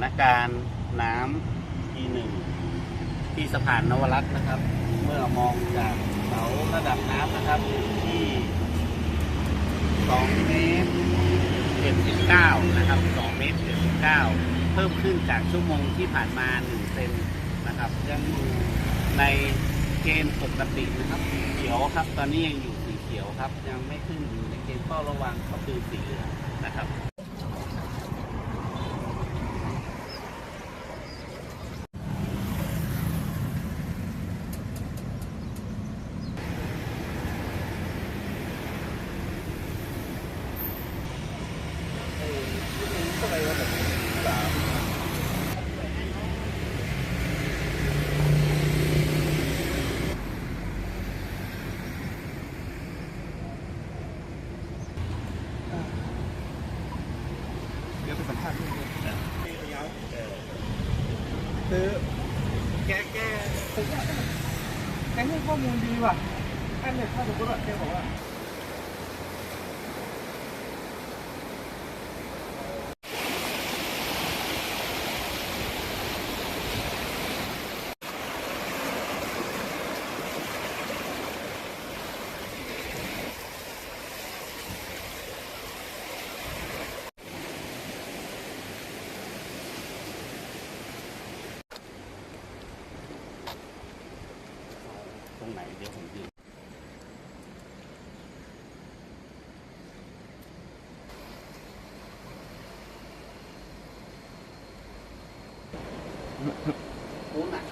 านการณ์น้ำที่หนึ่งที่สะพานนวรัตน์นะครับ เมื่อมองจากเสาระดับน้ำนะครับที่2เมตร79นะครับ2เมตร79 เพิ่มขึ้นจากชั่วโมงที่ผ่านมา1เซนนะครับยังอยู่ในเกณฑ์ปกตินะครับสีเขียวครับ ตอนนี้ยังอยู่สีเขียวครับ ยังไม่ขึ้นอยู่ในเกณฑ์เฝ้าระวังก็คือสีเหลืองนะครับ เดี๋ยวไปสัมภาษณ์ด้วย ซื้อ แกแกผมว่าแกให้ข้อมูลดีว่ะอันเนี่ยถ้าสมมติว่าแกบอกว่า นเดี๋ยวผมยืนคุ้นอะ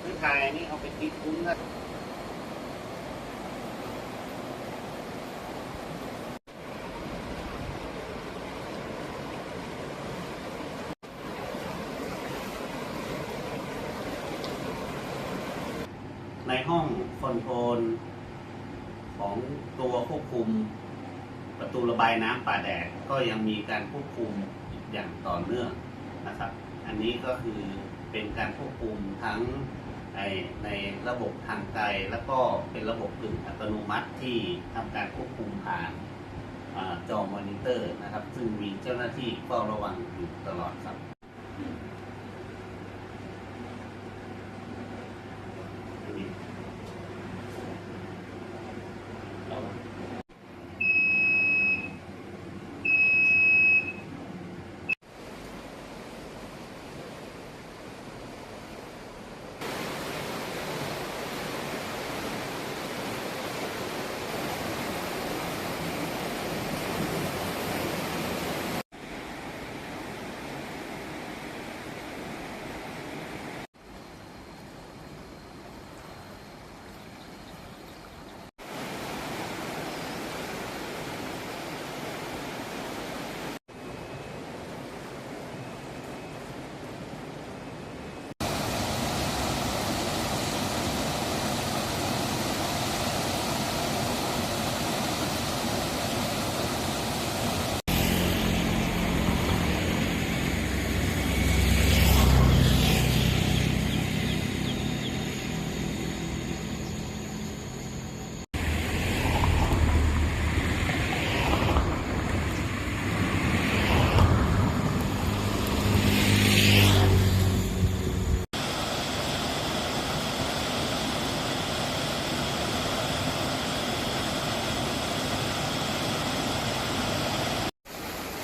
คือถ่ายนี่เอาไปติดคุ้นก็ให้องคอนโทรลของตัวควบคุมประตูระบายน้ำป่าแดดก็ยังมีการควบคุมอย่างต่อเนื่องนะครับ อันนี้ก็คือเป็นการควบคุมทั้งในในระบบทางไกลแล้วก็เป็นระบบกึ่งอัตโนมัติที่ทำการควบคุมผ่านอจอมอนิเตอร์นะครับ ซึ่งมีเจ้าหน้าที่เฝ้าระวังอยู่ตลอดครับ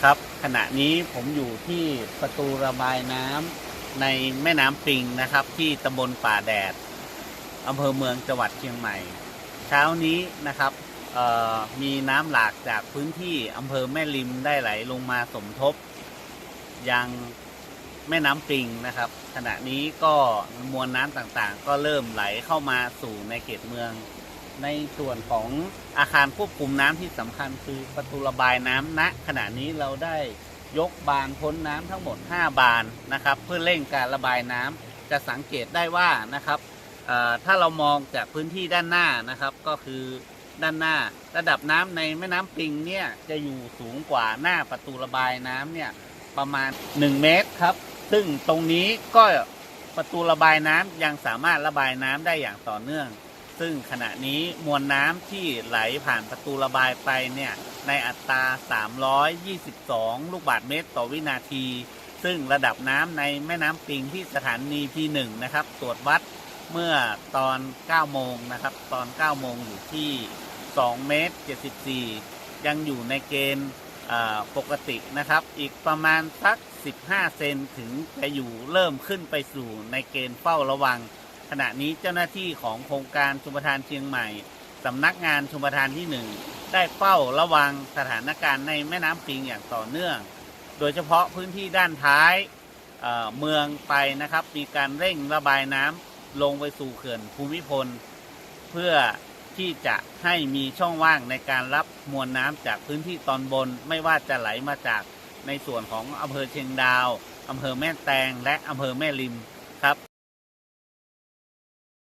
ครับ ขณะนี้ผมอยู่ที่ประตูระบายน้ำในแม่น้ำปิงนะครับ ที่ตำบลป่าแดดอำเภอเมืองจังหวัดเชียงใหม่ เช้านี้นะครับมีน้ำหลากจากพื้นที่อำเภอแม่ริมได้ไหลลงมาสมทบ ยังแม่น้ำปิงนะครับ ขณะนี้ก็มวลน้ำต่างๆ ก็เริ่มไหลเข้ามาสู่ในเขตเมือง ในส่วนของอาคารควบคุมน้ำที่สำคัญคือประตูระบายน้ำณขณะนี้เราได้ยกบานพ้นน้ำทั้งหมด 5 บานนะครับ เพื่อเร่งการระบายน้ำจะสังเกตได้ว่านะครับถ้าเรามองจากพื้นที่ด้านหน้านะครับ ก็คือด้านหน้าระดับน้ำในแม่น้ำปิงเนี่ยจะอยู่สูงกว่าหน้าประตูระบายน้ำเนี่ยประมาณ 1 เมตรครับ ซึ่งตรงนี้ก็ประตูระบายน้ำยังสามารถระบายน้ำได้อย่างต่อเนื่อง ซึ่งขณะนี้มวลน้ำที่ไหลผ่านประตูระบายไปเนี่ยในอัตรา 322 ลูกบาศก์เมตรต่อวินาที ซึ่งระดับน้ำในแม่น้ำปิงที่สถานี P1 นะครับ ตรวจวัดเมื่อตอน 9 โมงนะครับ ตอน 9 โมงอยู่ที่ 2 เมตร 74 ยังอยู่ในเกณฑ์ปกตินะครับ อีกประมาณสัก 15 เซนถึงจะอยู่เริ่มขึ้นไปสู่ในเกณฑ์เฝ้าระวัง ขณะนี้เจ้าหน้าที่ของโครงการชุมประทานเชียงใหม่สำนักงานชุมประทานที่หนึ่งได้เฝ้าระวังสถานการณ์ในแม่น้ำปิงอย่างต่อเนื่อง โดยเฉพาะพื้นที่ด้านท้ายเเมืองไปนะครับ มีการเร่งระบายน้ำลงไปสู่เขื่อนภูมิพล เพื่อที่จะให้มีช่องว่างในการรับมวลน้ำจากพื้นที่ตอนบน ไม่ว่าจะไหลมาจากในส่วนของอำเภอเชียงดาวอำเภอแม่แตงและอำเภอแม่ริมครับ